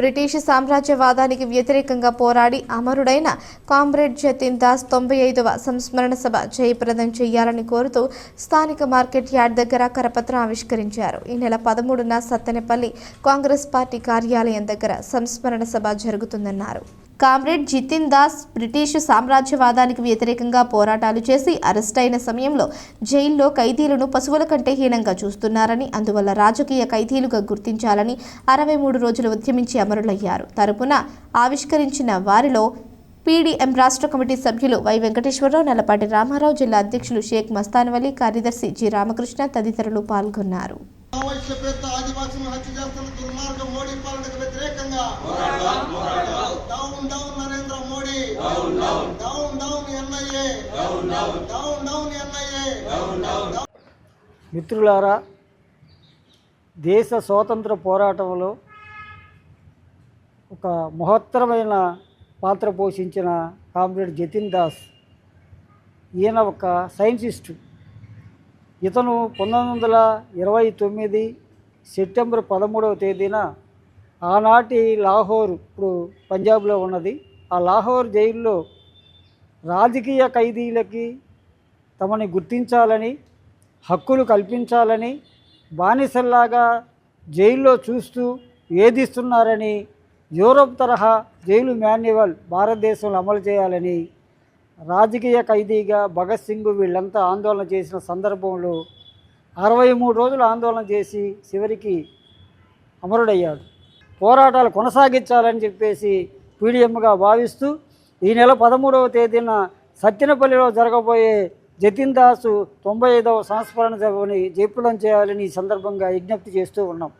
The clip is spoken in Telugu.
బ్రిటిష్ సామ్రాజ్యవాదానికి వ్యతిరేకంగా పోరాడి అమరుడైన కామ్రేడ్ జతీన్ దాస్ తొంభై ఐదవ సంస్మరణ సభ జయప్రదం చేయాలని కోరుతూ స్థానిక మార్కెట్ యార్డ్ దగ్గర కరపత్రం ఆవిష్కరించారు. ఈ నెల పదమూడున సత్తెనపల్లి కాంగ్రెస్ పార్టీ కార్యాలయం దగ్గర సంస్మరణ సభ జరుగుతుందన్నారు. కామ్రేడ్ జితిన్ దాస్ బ్రిటిష్ సామ్రాజ్యవాదానికి వ్యతిరేకంగా పోరాటాలు చేసి అరెస్ట్ అయిన సమయంలో జైల్లో ఖైదీలను పశువుల కంటే హీనంగా చూస్తున్నారని అందువల్ల రాజకీయ ఖైదీలుగా గుర్తించాలని అరవై మూడు రోజులు ఉద్యమించి అమరులయ్యారు. తరపున ఆవిష్కరించిన వారిలో పీడీఎం రాష్ట్ర కమిటీ సభ్యులు వై వెంకటేశ్వరరావు నల్లపాటి రామారావు జిల్లా అధ్యక్షులు షేక్ మస్తాన్వలి కార్యదర్శి జి రామకృష్ణ తదితరులు పాల్గొన్నారు. మావోయిస్టుల హత్య చేస్తున్న దుర్మార్గ మోడీ పాలనకు వ్యతిరేకంగా మిత్రులారా దేశ స్వాతంత్ర పోరాటంలో ఒక మహత్తరమైన పాత్ర పోషించిన కామ్రేడ్ జతిన్ దాస్ ఈయన ఒక సైంటిస్టు. ఇతను పంతొమ్మిది వందల ఇరవై తొమ్మిది సెప్టెంబర్ పదమూడవ తేదీన ఆనాటి లాహోర్ ఇప్పుడు పంజాబ్లో ఉన్నది ఆ లాహోర్ జైల్లో రాజకీయ ఖైదీలకి తమని గుర్తించాలని హక్కులు కల్పించాలని బానిసల్లాగా జైల్లో చూస్తూ వేధిస్తున్నారని యూరోప్ తరహా జైలు మాన్యువల్ భారతదేశంలో అమలు చేయాలని రాజకీయ ఖైదీగా భగత్ సింగ్ వీళ్ళంతా ఆందోళన చేసిన సందర్భంలో అరవై మూడు రోజులు ఆందోళన చేసి చివరికి అమరుడయ్యాడు. పోరాటాలు కొనసాగించాలని చెప్పేసి పీడిఎంగా భావిస్తూ ఈ నెల పదమూడవ తేదీన సత్యనపల్లిలో జరగబోయే జతిన్ దాసు తొంభై ఐదవ సంస్మరణ సభని జయప్రదం చేయాలని ఈ సందర్భంగా విజ్ఞప్తి చేస్తూ ఉన్నాం.